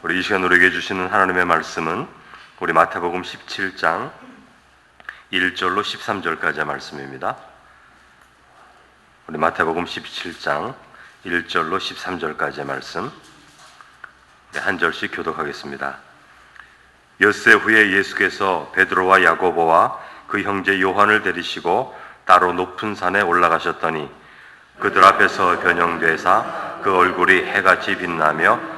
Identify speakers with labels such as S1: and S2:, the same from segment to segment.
S1: 우리 이 시간 우리에게 주시는 하나님의 말씀은 우리 마태복음 17장 1절로 13절까지의 말씀입니다. 우리 마태복음 17장 1절로 13절까지의 말씀 네, 한 절씩 교독하겠습니다. 엿새 후에 예수께서 베드로와 야고보와 그 형제 요한을 데리시고 따로 높은 산에 올라가셨더니 그들 앞에서 변형되사 그 얼굴이 해같이 빛나며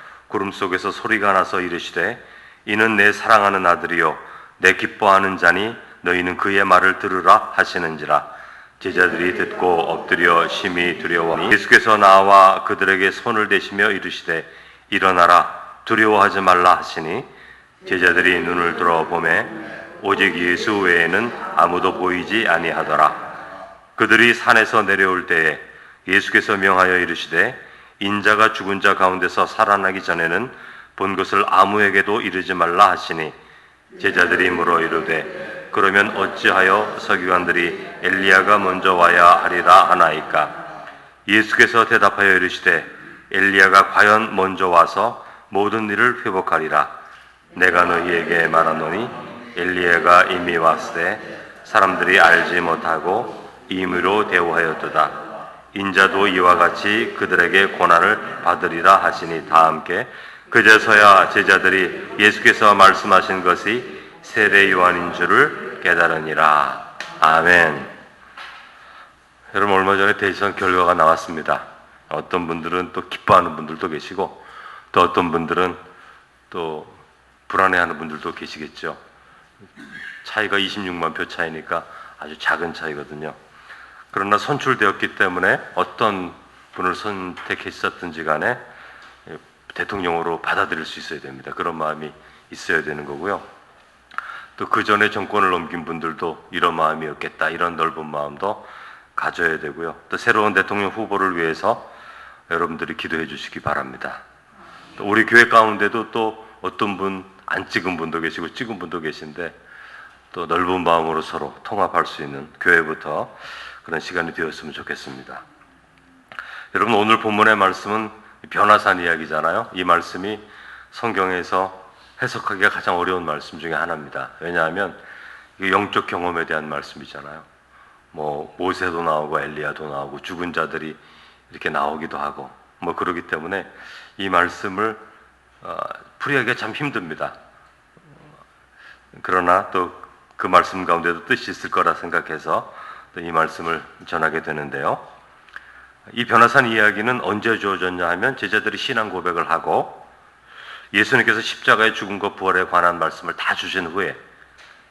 S1: 구름 속에서 소리가 나서 이르시되 이는 내 사랑하는 아들이요 내 기뻐하는 자니 너희는 그의 말을 들으라 하시는지라. 제자들이 듣고 엎드려 심히 두려워하니 예수께서 나와 그들에게 손을 대시며 이르시되 일어나라 두려워하지 말라 하시니 제자들이 눈을 들어 보매 오직 예수 외에는 아무도 보이지 아니하더라. 그들이 산에서 내려올 때에 예수께서 명하여 이르시되 인자가 죽은 자 가운데서 살아나기 전에는 본 것을 아무에게도 이르지 말라 하시니 제자들이 물어 이르되 그러면 어찌하여 서기관들이 엘리야가 먼저 와야 하리라 하나이까? 예수께서 대답하여 이르시되 엘리야가 과연 먼저 와서 모든 일을 회복하리라. 내가 너희에게 말하노니 엘리야가 이미 때 사람들이 알지 못하고 임의로 대우하였도다 인자도 이와 같이 그들에게 고난을 받으리라 하시니 다 함께 그제서야 제자들이 예수께서 말씀하신 것이 세례 요한인 줄을 깨달으니라. 아멘. 여러분 얼마 전에 대선 결과가 나왔습니다. 어떤 분들은 또 기뻐하는 분들도 계시고 또 어떤 분들은 또 불안해하는 분들도 계시겠죠. 차이가 26만 표 차이니까 아주 작은 차이거든요. 그러나 선출되었기 때문에 어떤 분을 선택했었든지 간에 대통령으로 받아들일 수 있어야 됩니다. 그런 마음이 있어야 되는 거고요. 또 그 전에 정권을 넘긴 분들도 이런 마음이었겠다. 이런 넓은 마음도 가져야 되고요. 또 새로운 대통령 후보를 위해서 여러분들이 기도해 주시기 바랍니다. 또 우리 교회 가운데도 또 어떤 분 안 찍은 분도 계시고 찍은 분도 계신데 또 넓은 마음으로 서로 통합할 수 있는 교회부터 그런 시간이 되었으면 좋겠습니다. 여러분 오늘 본문의 말씀은 변화산 이야기잖아요. 이 말씀이 성경에서 해석하기가 가장 어려운 말씀 중에 하나입니다. 왜냐하면 영적 경험에 대한 말씀이잖아요. 뭐 모세도 나오고 엘리야도 나오고 죽은 자들이 이렇게 나오기도 하고 뭐 그러기 때문에 이 말씀을 어, 풀이하기가 참 힘듭니다. 그러나 또 그 말씀 가운데도 뜻이 있을 거라 생각해서 이 말씀을 전하게 되는데요. 이 변화산 이야기는 언제 주어졌냐 하면 제자들이 신앙 고백을 하고 예수님께서 십자가의 죽음과 부활에 관한 말씀을 다 주신 후에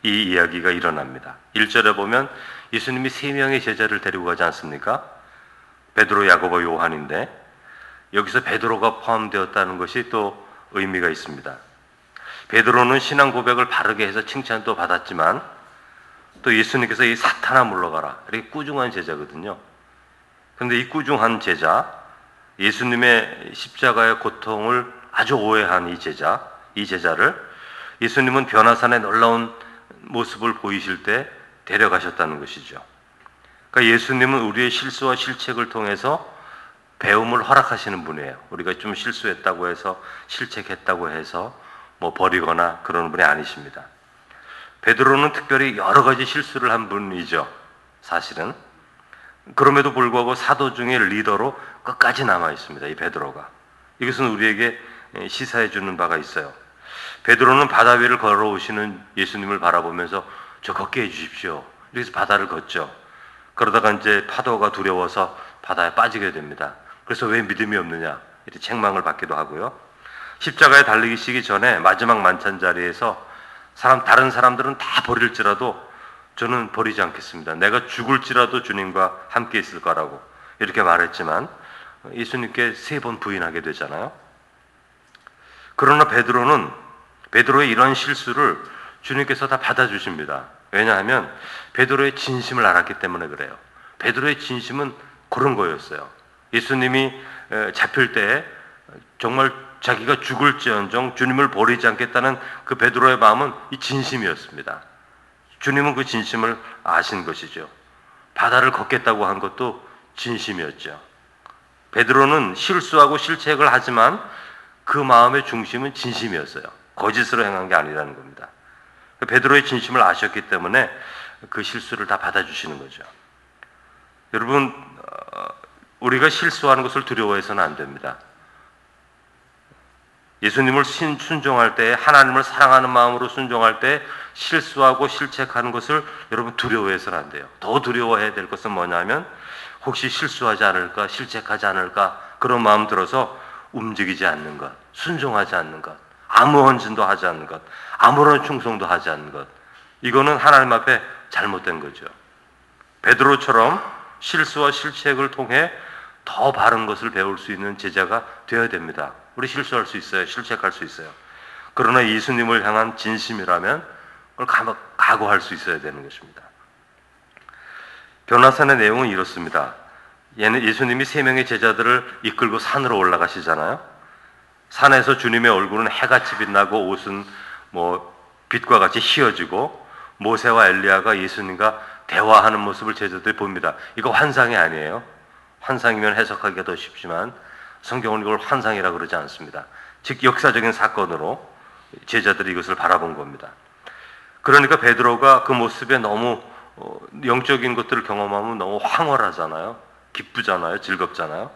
S1: 이 이야기가 일어납니다. 1절에 보면 예수님이 세 명의 제자를 데리고 가지 않습니까? 베드로, 야고보, 요한인데 여기서 베드로가 포함되었다는 것이 또 의미가 있습니다. 베드로는 신앙 고백을 바르게 해서 칭찬도 받았지만 또 예수님께서 이 사탄아 물러가라 이렇게 꾸중한 제자거든요. 그런데 이 꾸중한 제자, 예수님의 십자가의 고통을 아주 오해한 이 제자, 이 제자를 예수님은 변화산에 놀라운 모습을 보이실 때 데려가셨다는 것이죠. 그러니까 예수님은 우리의 실수와 실책을 통해서 배움을 허락하시는 분이에요. 우리가 좀 실수했다고 해서 실책했다고 해서 뭐 버리거나 그러는 분이 아니십니다. 베드로는 특별히 여러 가지 실수를 한 분이죠. 사실은. 그럼에도 불구하고 사도 중에 리더로 끝까지 남아 있습니다. 이 베드로가. 이것은 우리에게 시사해 주는 바가 있어요. 베드로는 바다 위를 걸어오시는 예수님을 바라보면서 저 걷게 해 주십시오. 이래서 바다를 걷죠. 그러다가 이제 파도가 두려워서 바다에 빠지게 됩니다. 그래서 왜 믿음이 없느냐? 이렇게 책망을 받기도 하고요. 십자가에 달리기 시기 전에 마지막 만찬 자리에서 사람 다른 사람들은 다 버릴지라도 저는 버리지 않겠습니다. 내가 죽을지라도 주님과 함께 있을 거라고 이렇게 말했지만 예수님께 세 번 부인하게 되잖아요. 그러나 베드로는 베드로의 이런 실수를 주님께서 다 받아주십니다. 왜냐하면 베드로의 진심을 알았기 때문에 그래요. 베드로의 진심은 그런 거였어요. 예수님이 에, 잡힐 때 정말 자기가 죽을지언정 주님을 버리지 않겠다는 그 베드로의 마음은 이 진심이었습니다. 주님은 그 진심을 아신 것이죠. 바다를 걷겠다고 한 것도 진심이었죠. 베드로는 실수하고 실책을 하지만 그 마음의 중심은 진심이었어요. 거짓으로 행한 게 아니라는 겁니다. 베드로의 진심을 아셨기 때문에 그 실수를 다 받아주시는 거죠. 여러분, 어, 우리가 실수하는 것을 두려워해서는 안 됩니다. 예수님을 신- 순종할 때, 하나님을 사랑하는 마음으로 순종할 때 실수하고 실책하는 것을 여러분 두려워해서는 안 돼요. 더 두려워해야 될 것은 뭐냐면 혹시 실수하지 않을까, 실책하지 않을까 그런 마음 들어서 움직이지 않는 것, 순종하지 않는 것, 아무 헌신도 하지 않는 것, 아무런 충성도 하지 않는 것. 이거는 하나님 앞에 잘못된 거죠. 베드로처럼 실수와 실책을 통해 더 바른 것을 배울 수 있는 제자가 되어야 됩니다. 우리 실수할 수 있어요. 실책할 수 있어요. 그러나 예수님을 향한 진심이라면 그걸 감- 각오할 수 있어야 되는 것입니다. 변화산의 내용은 이렇습니다. 예수님이 세 명의 제자들을 이끌고 산으로 올라가시잖아요. 산에서 주님의 얼굴은 해같이 빛나고 옷은 뭐 빛과 같이 휘어지고 모세와 엘리야가 예수님과 대화하는 모습을 제자들이 봅니다. 이거 환상이 아니에요. 환상이면 해석하기가 더 쉽지만 성경은 이걸 환상이라 그러지 않습니다. 즉 역사적인 사건으로 제자들이 이것을 바라본 겁니다. 그러니까 베드로가 그 모습에 너무 어, 영적인 것들을 경험하면 너무 황홀하잖아요. 기쁘잖아요. 즐겁잖아요.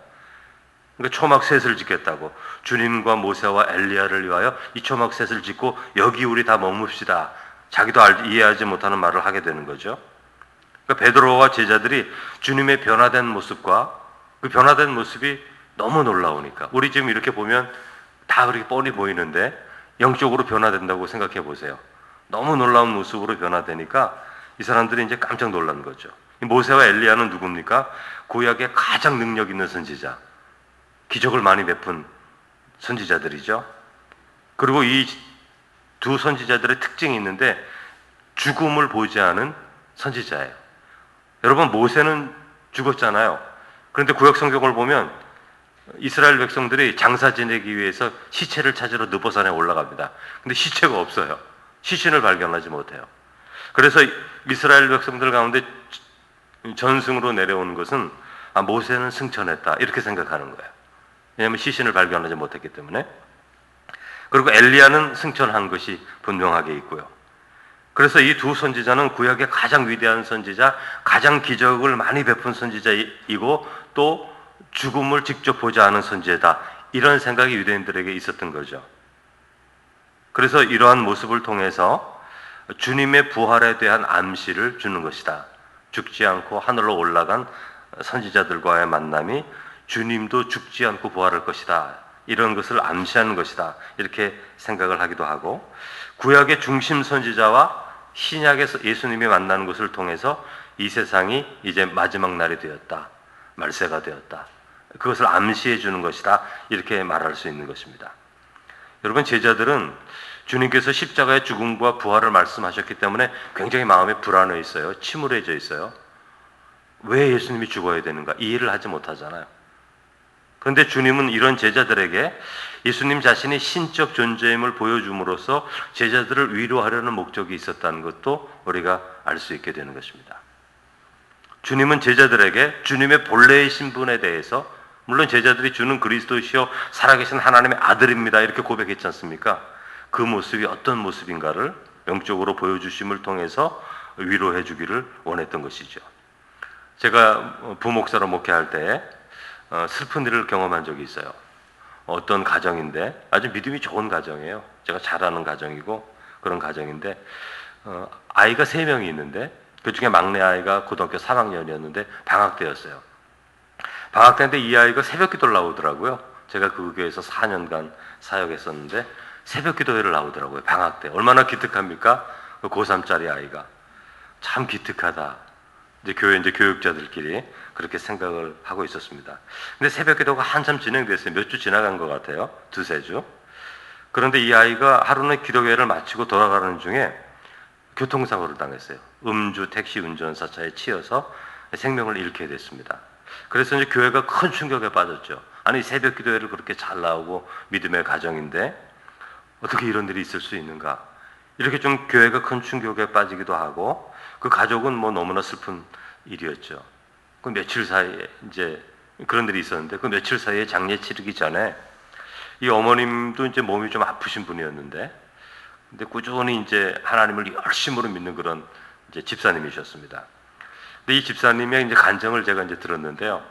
S1: 그러니까 초막셋을 짓겠다고 주님과 모세와 엘리야를 위하여 이 초막셋을 짓고 여기 우리 다 머뭅시다. 자기도 알, 이해하지 못하는 말을 하게 되는 거죠. 그러니까 베드로와 제자들이 주님의 변화된 모습과 그 변화된 모습이 너무 놀라우니까 우리 지금 이렇게 보면 다 그렇게 뻔히 보이는데 영적으로 변화된다고 생각해 보세요. 너무 놀라운 모습으로 변화되니까 이 사람들이 이제 깜짝 놀란 거죠. 이 모세와 엘리야는 누굽니까? 구약의 가장 능력 있는 선지자. 기적을 많이 베푼 선지자들이죠. 그리고 이 두 선지자들의 특징이 있는데 죽음을 보지 않은 선지자예요. 여러분 모세는 죽었잖아요. 그런데 구약 성경을 보면 이스라엘 백성들이 장사 지내기 위해서 시체를 찾으러 느보산에 올라갑니다. 근데 시체가 없어요. 시신을 발견하지 못해요. 그래서 이스라엘 백성들 가운데 전승으로 내려오는 것은 아, 모세는 승천했다 이렇게 생각하는 거예요. 왜냐하면 시신을 발견하지 못했기 때문에. 그리고 엘리야는 승천한 것이 분명하게 있고요. 그래서 이 두 선지자는 구약의 가장 위대한 선지자, 가장 기적을 많이 베푼 선지자이고 또 죽음을 직접 보지 않은 선지자다. 이런 생각이 유대인들에게 있었던 거죠. 그래서 이러한 모습을 통해서 주님의 부활에 대한 암시를 주는 것이다. 죽지 않고 하늘로 올라간 선지자들과의 만남이 주님도 죽지 않고 부활할 것이다. 이런 것을 암시하는 것이다. 이렇게 생각을 하기도 하고 구약의 중심 선지자와 신약에서 예수님이 만나는 것을 통해서 이 세상이 이제 마지막 날이 되었다. 말세가 되었다. 그것을 암시해 주는 것이다. 이렇게 말할 수 있는 것입니다. 여러분 제자들은 주님께서 십자가의 죽음과 부활을 말씀하셨기 때문에 굉장히 마음에 불안해 있어요. 침울해져 있어요. 왜 예수님이 죽어야 되는가? 이해를 하지 못하잖아요. 그런데 주님은 이런 제자들에게 예수님 자신이 신적 존재임을 보여줌으로써 제자들을 위로하려는 목적이 있었다는 것도 우리가 알 수 있게 되는 것입니다. 주님은 제자들에게 주님의 본래의 신분에 대해서 물론 제자들이 주는 그리스도시요 살아계신 하나님의 아들입니다 이렇게 고백했지 않습니까? 그 모습이 어떤 모습인가를 영적으로 보여주심을 통해서 위로해 주기를 원했던 것이죠. 제가 부목사로 목회할 때 어, 슬픈 일을 경험한 적이 있어요. 어떤 가정인데 아주 믿음이 좋은 가정이에요. 제가 잘 아는 가정이고 그런 가정인데 어, 아이가 세 명이 있는데 그 중에 막내 아이가 고등학교 3학년이었는데 방학 때였어요. 방학 때인데 이 아이가 새벽 기도를 나오더라고요. 제가 그 교회에서 4년간 사역했었는데 새벽 기도회를 나오더라고요. 방학 때. 얼마나 기특합니까? 그 고3짜리 아이가. 참 기특하다. 이제 교회 이제 교육자들끼리 그렇게 생각을 하고 있었습니다. 근데 새벽 기도가 한참 진행됐어요. 몇 주 지나간 것 같아요. 두세 주. 그런데 이 아이가 하루는 기도회를 마치고 돌아가는 중에 교통사고를 당했어요. 음주 택시 운전사 차에 치여서 생명을 잃게 됐습니다. 그래서 이제 교회가 큰 충격에 빠졌죠. 아니 새벽 기도회를 그렇게 잘 나오고 믿음의 가정인데 어떻게 이런 일이 있을 수 있는가? 이렇게 좀 교회가 큰 충격에 빠지기도 하고 그 가족은 뭐 너무나 슬픈 일이었죠. 그 며칠 사이에 이제 그런 일이 있었는데 그 며칠 사이에 장례 치르기 전에 이 어머님도 이제 몸이 좀 아프신 분이었는데 근데 꾸준히 이제 하나님을 열심으로 믿는 그런 이제 집사님이셨습니다. 근데 이 집사님의 이제 간증을 제가 이제 들었는데요.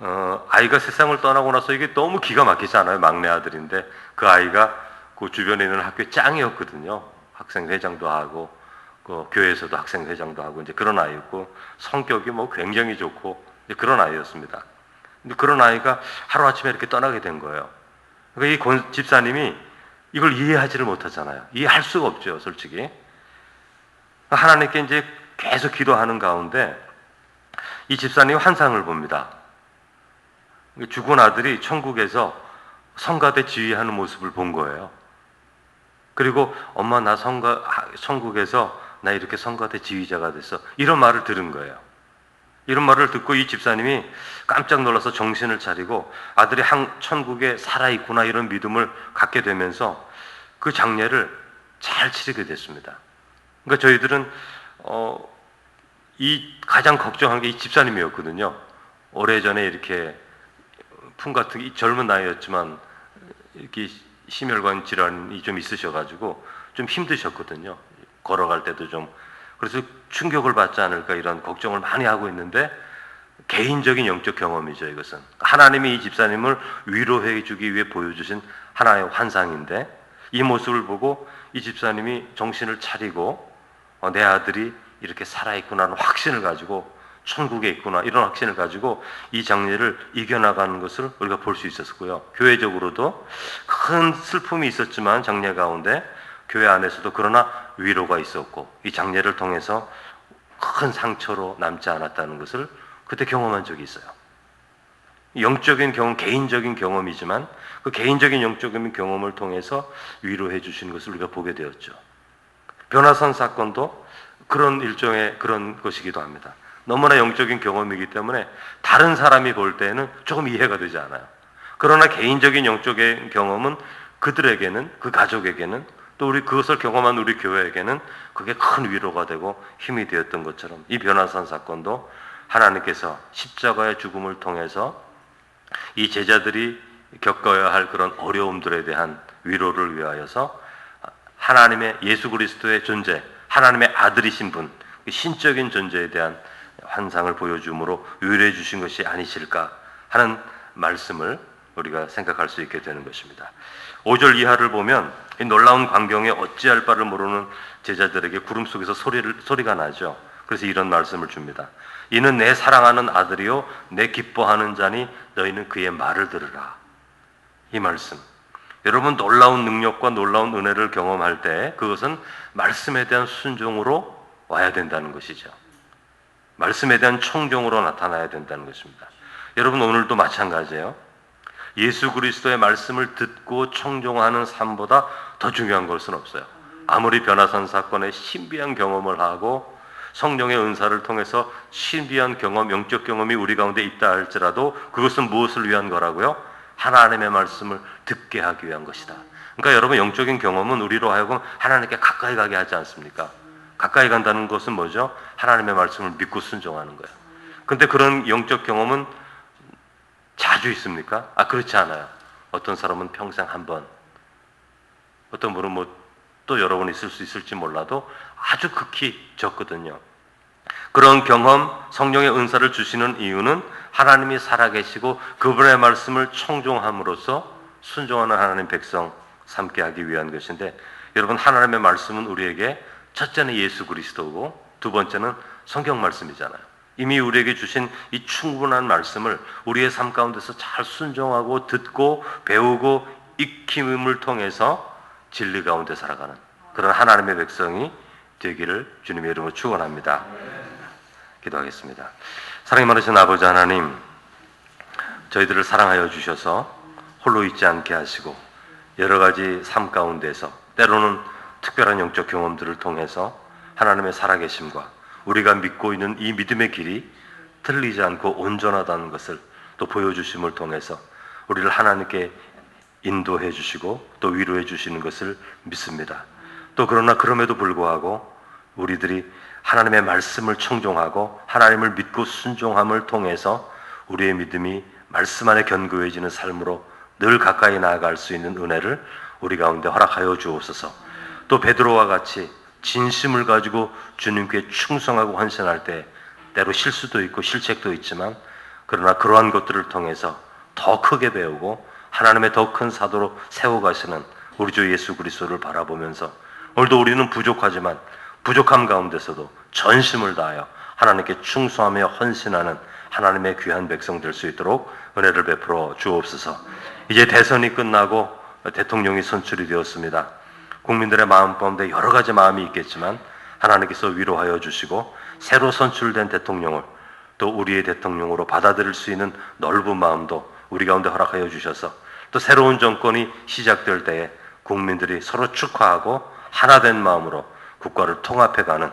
S1: 어, 아이가 세상을 떠나고 나서 이게 너무 기가 막히잖아요. 막내 아들인데 그 아이가 그 주변에 있는 학교 짱이었거든요. 학생 회장도 하고 그 교회에서도 학생 회장도 하고 이제 그런 아이였고 성격이 뭐 굉장히 좋고 그런 아이였습니다. 근데 그런 아이가 하루 아침에 이렇게 떠나게 된 거예요. 그러니까 이 권- 집사님이 이걸 이해하지를 못하잖아요. 이해할 수가 없죠, 솔직히. 하나님께 이제 계속 기도하는 가운데 이 집사님이 환상을 봅니다. 죽은 아들이 천국에서 성가대 지휘하는 모습을 본 거예요. 그리고 엄마 나 성가 천국에서 나 이렇게 성가대 지휘자가 됐어. 이런 말을 들은 거예요. 이런 말을 듣고 이 집사님이 깜짝 놀라서 정신을 차리고 아들이 한 천국에 살아 있구나 이런 믿음을 갖게 되면서 그 장례를 잘 치르게 됐습니다. 그러니까 저희들은 어, 이 가장 걱정한 게 이 집사님이었거든요. 오래전에 이렇게 풍 같은 이 젊은 나이였지만 이렇게 심혈관 질환이 좀 있으셔가지고 좀 힘드셨거든요. 걸어갈 때도 좀 그래서 충격을 받지 않을까 이런 걱정을 많이 하고 있는데 개인적인 영적 경험이죠 이것은 하나님이 이 집사님을 위로해 주기 위해 보여주신 하나의 환상인데 이 모습을 보고 이 집사님이 정신을 차리고 어, 내 아들이 이렇게 살아있구나는 확신을 가지고 천국에 있구나 이런 확신을 가지고 이 장례를 이겨나가는 것을 우리가 볼 수 있었고요. 교회적으로도 큰 슬픔이 있었지만 장례 가운데 교회 안에서도 그러나 위로가 있었고 이 장례를 통해서 큰 상처로 남지 않았다는 것을 그때 경험한 적이 있어요. 영적인 경험, 개인적인 경험이지만 그 개인적인 영적인 경험을 통해서 위로해 주신 것을 우리가 보게 되었죠. 변화선 사건도 그런 일종의 그런 것이기도 합니다. 너무나 영적인 경험이기 때문에 다른 사람이 볼 때는 조금 이해가 되지 않아요. 그러나 개인적인 영적인 경험은 그들에게는 그 가족에게는 또 우리 그것을 경험한 우리 교회에게는 그게 큰 위로가 되고 힘이 되었던 것처럼 이 변화산 사건도 하나님께서 십자가의 죽음을 통해서 이 제자들이 겪어야 할 그런 어려움들에 대한 위로를 위하여서 하나님의 예수 그리스도의 존재, 하나님의 아들이신 분, 그 신적인 존재에 대한 환상을 보여줌으로 위로해 주신 것이 아니실까 하는 말씀을 우리가 생각할 수 있게 되는 것입니다. 5절 이하를 보면 이 놀라운 광경에 어찌할 바를 모르는 제자들에게 구름 속에서 소리를, 소리가 나죠. 그래서 이런 말씀을 줍니다. 이는 내 사랑하는 아들이요 내 기뻐하는 자니 너희는 그의 말을 들으라. 이 말씀. 여러분 놀라운 능력과 놀라운 은혜를 경험할 때 그것은 말씀에 대한 순종으로 와야 된다는 것이죠. 말씀에 대한 청종으로 나타나야 된다는 것입니다. 여러분 오늘도 마찬가지예요. 예수 그리스도의 말씀을 듣고 청종하는 삶보다 더 중요한 것은 없어요. 아무리 변화산 사건의 신비한 경험을 하고 성령의 은사를 통해서 신비한 경험, 영적 경험이 우리 가운데 있다 할지라도 그것은 무엇을 위한 거라고요? 하나님의 말씀을 듣게 하기 위한 것이다. 그러니까 여러분 영적인 경험은 우리로 하여금 하나님께 가까이 가게 하지 않습니까? 가까이 간다는 것은 뭐죠? 하나님의 말씀을 믿고 순종하는 거예요. 근데 그런 영적 경험은 자주 있습니까? 아, 그렇지 않아요. 어떤 사람은 평생 한 번, 어떤 분은 뭐 또 여러 번 있을 수 있을지 몰라도 아주 극히 적거든요. 그런 경험, 성령의 은사를 주시는 이유는 하나님이 살아계시고 그분의 말씀을 청종함으로써 순종하는 하나님 백성 삼게 하기 위한 것인데 여러분 하나님의 말씀은 우리에게 첫째는 예수 그리스도고 두 번째는 성경 말씀이잖아요. 이미 우리에게 주신 이 충분한 말씀을 우리의 삶 가운데서 잘 순종하고 듣고 배우고 익힘을 통해서 진리 가운데 살아가는 그런 하나님의 백성이 되기를 주님의 이름으로 축원합니다. 기도하겠습니다. 사랑이 많으신 아버지 하나님, 저희들을 사랑하여 주셔서 홀로 있지 않게 하시고 여러 가지 삶 가운데서 때로는 특별한 영적 경험들을 통해서 하나님의 살아계심과 우리가 믿고 있는 이 믿음의 길이 틀리지 않고 온전하다는 것을 또 보여주심을 통해서 우리를 하나님께 인도해 주시고 또 위로해 주시는 것을 믿습니다. 또 그러나 그럼에도 불구하고 우리들이 하나님의 말씀을 청종하고 하나님을 믿고 순종함을 통해서 우리의 믿음이 말씀 안에 견고해지는 삶으로 늘 가까이 나아갈 수 있는 은혜를 우리 가운데 허락하여 주옵소서. 또 베드로와 같이 진심을 가지고 주님께 충성하고 헌신할 때 때로 실수도 있고 실책도 있지만 그러나 그러한 것들을 통해서 더 크게 배우고 하나님의 더 큰 사도로 세워가시는 우리 주 예수 그리스도를 바라보면서 오늘도 우리는 부족하지만 부족함 가운데서도 전심을 다하여 하나님께 충성하며 헌신하는 하나님의 귀한 백성 될 수 있도록 은혜를 베풀어 주옵소서. 이제 대선이 끝나고 대통령이 선출이 되었습니다. 국민들의 마음 가운데 여러 가지 마음이 있겠지만 하나님께서 위로하여 주시고 새로 선출된 대통령을 또 우리의 대통령으로 받아들일 수 있는 넓은 마음도 우리 가운데 허락하여 주셔서 또 새로운 정권이 시작될 때에 국민들이 서로 축하하고 하나 된 마음으로 국가를 통합해가는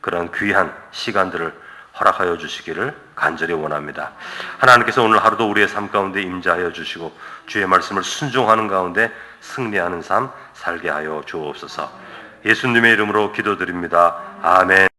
S1: 그런 귀한 시간들을 허락하여 주시기를 간절히 원합니다. 하나님께서 오늘 하루도 우리의 삶 가운데 임재하여 주시고 주의 말씀을 순종하는 가운데 승리하는 삶 살게 하여 주옵소서. 예수님의 이름으로 기도드립니다. 아멘.